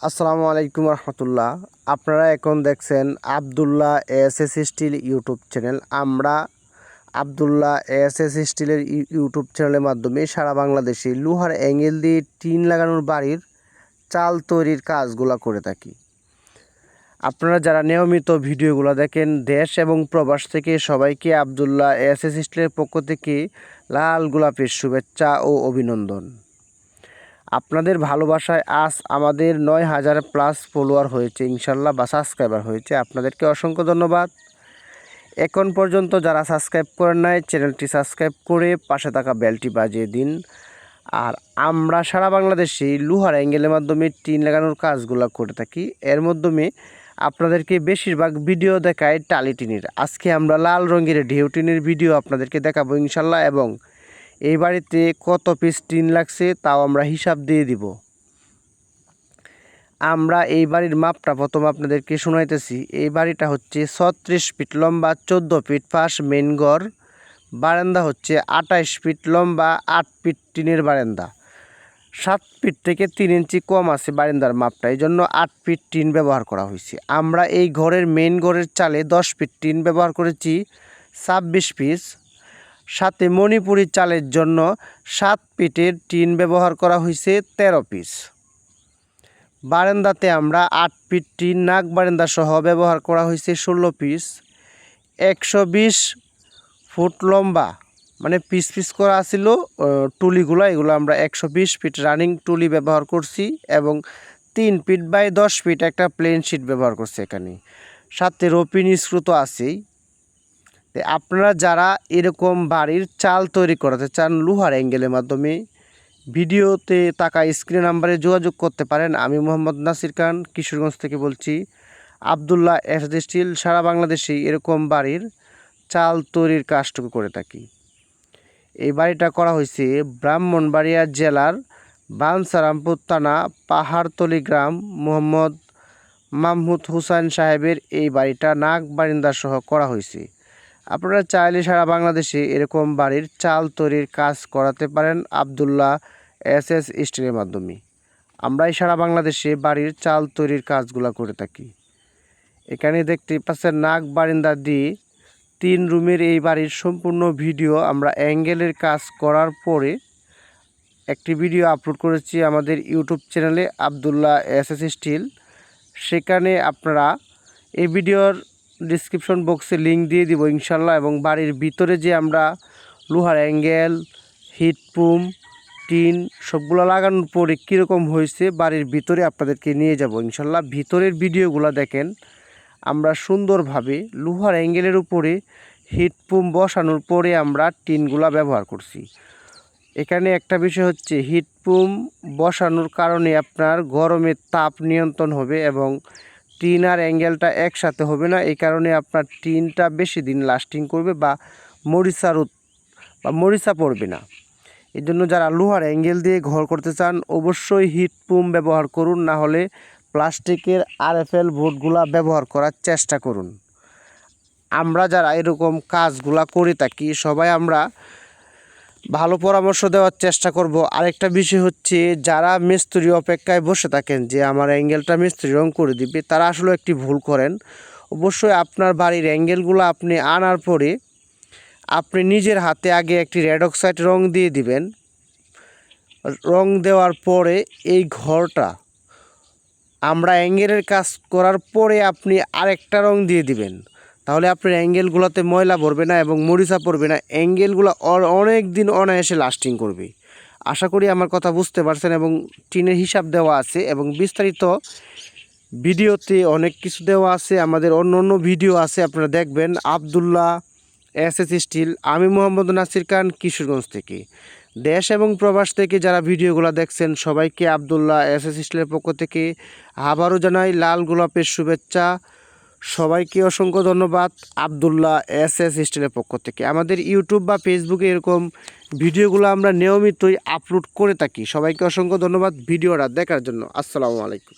আসসালামু আলাইকুম রহমতুল্লাহ। আপনারা এখন দেখছেন Abdullah S S steel YouTube channel. আমরা আবদুল্লাহ এস এস স্টিলের ইউ- ইউটিউব চ্যানেলের মাধ্যমে সারা বাংলাদেশে লোহার অ্যাঙ্গেল দিয়ে টিন লাগানোর বাড়ির চাল তৈরির কাজগুলো করে থাকি। আপনারা যারা নিয়মিত ভিডিওগুলো দেখেন, দেশ এবং প্রবাস থেকে সবাইকে আবদুল্লাহ এস এস স্টিলের পক্ষ থেকে লাল গোলাপের শুভেচ্ছা ও অভিনন্দন। আপনাদের ভালোবাসায় আজ আমাদের নয় হাজার প্লাস ফলোয়ার হয়েছে, ইনশাল্লাহ বা সাবস্ক্রাইবার হয়েছে। আপনাদেরকে অসংখ্য ধন্যবাদ। এখন পর্যন্ত যারা সাবস্ক্রাইব করেন নাই, চ্যানেলটি সাবস্ক্রাইব করে পাশে থাকা বেলটি বাজিয়ে দিন। আর আমরা সারা বাংলাদেশে লুহার অ্যাঙ্গেলের মাধ্যমে টিন লাগানোর কাজগুলো করে থাকি। এর মাধ্যমে আপনাদেরকে বেশিরভাগ ভিডিও দেখায় টালি টিনের। আজকে আমরা লাল রঙের ঢেউ টিনের ভিডিও আপনাদেরকে দেখাবো ইনশাল্লাহ এবং এই বাড়িতে কত পিস টিন লাগছে তাও আমরা হিসাব দিয়ে দিব। আমরা এই বাড়ির মাপটা প্রথম আপনাদেরকে শোনাইতেছি। এই বাড়িটা হচ্ছে ছত্রিশ ফিট লম্বা, চোদ্দ ফিট ফাঁস মেন ঘর। বারান্দা হচ্ছে আটাইশ ফিট লম্বা, আট ফিট টিনের বারান্দা। সাত ফিট থেকে তিন ইঞ্চি কম আছে বারান্দার মাপটা এই জন্য আট ফিট টিন ব্যবহার করা হয়েছে। আমরা এই ঘরের মেন ঘরের চালে দশ ফিট টিন ব্যবহার করেছি, ছাব্বিশ পিস সাথে মণিপুরি চালের জন্য সাত পিটের টিন ব্যবহার করা হয়েছে তেরো পিস। বারান্দাতে আমরা আট পিট টিন নাক বারান্দা সহ ব্যবহার করা হয়েছে ষোলো পিস। একশো বিশ ফুট লম্বা মানে পিস পিস করা ছিল টুলিগুলো, এগুলো আমরা একশো বিশ ফিট রানিং টুলি ব্যবহার করছি এবং তিন ফিট বাই দশ ফিট একটা প্লেন শিট ব্যবহার করছি এখানে। সাথে রোপিন স্ক্রু তো আছেই। আপনারা যারা এরকম বাড়ির চাল তৈরি করাতে চান লোহার অ্যাঙ্গেলের মাধ্যমে, ভিডিওতে টাকা স্ক্রিন নাম্বারে যোগাযোগ করতে পারেন। আমি মোহাম্মদ নাসির খান, কিশোরগঞ্জ থেকে বলছি, আবদুল্লাহ এস স্টিল, সারা বাংলাদেশে এরকম বাড়ির চাল তৈরির কাজটুকু করে থাকি। এই বাড়িটা করা হয়েছে ব্রাহ্মণবাড়িয়া জেলার বানসারামপুর থানা, পাহাড়তলি গ্রাম। মোহাম্মদ মাহমুদ হুসাইন সাহেবের এই বাড়িটা নাক বারিন্দা সহ করা হয়েছে। আপনারা চাইলে সারা বাংলাদেশে এরকম বাড়ির চাল তৈরির কাজ করাতে পারেন আবদুল্লাহ এস এস স্টিলের মাধ্যমে। আমরাই সারা বাংলাদেশে বাড়ির চাল তৈরির কাজগুলো করে থাকি। এখানে দেখতে পাচ্ছেন নাক বারিন্দা দিয়ে তিন রুমের এই বাড়ির সম্পূর্ণ ভিডিও আমরা অ্যাঙ্গেলের কাজ করার পরে একটি ভিডিও আপলোড করেছি আমাদের ইউটিউব চ্যানেলে আবদুল্লাহ এস এস স্টিল। সেখানে আপনারা এই ভিডিওর ডিসক্রিপশন বক্সে লিঙ্ক দিয়ে দিব ইনশাল্লাহ এবং বাড়ির ভিতরে যে আমরা লোহার অ্যাঙ্গেল হিটপুম টিন সবগুলো লাগানোর পরে কীরকম হয়েছে বাড়ির ভিতরে আপনাদেরকে নিয়ে যাব ইনশাল্লাহ। ভিতরের ভিডিওগুলো দেখেন, আমরা সুন্দরভাবে লোহার অ্যাঙ্গেলের উপরে হিটপুম বসানোর পরে আমরা টিনগুলা ব্যবহার করছি। এখানে একটা বিষয় হচ্ছে হিটপুম বসানোর কারণে আপনার গরমের তাপ নিয়ন্ত্রণ হবে এবং টিন আর অ্যাঙ্গেলটা একসাথে হবে না। এই কারণে আপনার টিনটা বেশি দিন লাস্টিং করবে বা মরিচার বা মরিচা পড়বে না। এই জন্য যারা লোহার অ্যাঙ্গেল দিয়ে ঘর করতে চান, অবশ্যই হিটপুম ব্যবহার করুন। না হলে প্লাস্টিকের আরএফএল বোর্ডগুলা ব্যবহার করার চেষ্টা করুন। আমরা যারা এরকম কাজগুলা করে থাকি, সবাই আমরা ভালো পরামর্শ দেওয়ার চেষ্টা করব। আরেকটা বিষয় হচ্ছে, যারা মিস্ত্রি অপেক্ষায় বসে থাকেন, যে আমার অ্যাঙ্গেলটা মিস্ত্রি রং করে দিবে, তারা আসলে একটি ভুল করেন। অবশ্যই আপনার বাড়ির অ্যাঙ্গেলগুলো আপনি আনার পরে আপনি নিজের হাতে আগে একটি রেড অক্সাইড রং দিয়ে দিবেন। রং দেওয়ার পরে এই ঘরটা আমরা অ্যাঙ্গেলের কাজ করার পরে আপনি আরেকটা রং দিয়ে দিবেন। তাহলে আপনার অ্যাঙ্গেলগুলোতে ময়লা পড়বে না এবং মরিচা পড়বে না। অ্যাঙ্গেলগুলো অনেক দিন অনায়াসে লাস্টিং করবে। আশা করি আমার কথা বুঝতে পারছেন এবং টিনের হিসাব দেওয়া আছে এবং বিস্তারিত ভিডিওতে অনেক কিছু দেওয়া আছে। আমাদের অন্য অন্য ভিডিও আছে, আপনারা দেখবেন। আবদুল্লাহ, এস এস স্টিল, আমি মোহাম্মদ নাসির খান, কিশোরগঞ্জ থেকে। দেশ এবং প্রবাস থেকে যারা ভিডিওগুলো দেখছেন, সবাইকে আবদুল্লাহ এস এস স্টিলের পক্ষ থেকে আবারও জানাই লাল গোলাপের শুভেচ্ছা। সবাইকে অসংখ্য ধন্যবাদ আবদুল্লাহ এস এস স্টিলের পক্ষ থেকে। আমাদের ইউটিউব বা ফেসবুকে এরকম ভিডিওগুলো আমরা নিয়মিতই আপলোড করে থাকি। সবাইকে অসংখ্য ধন্যবাদ ভিডিওটা দেখার জন্য। আসসালামু আলাইকুম।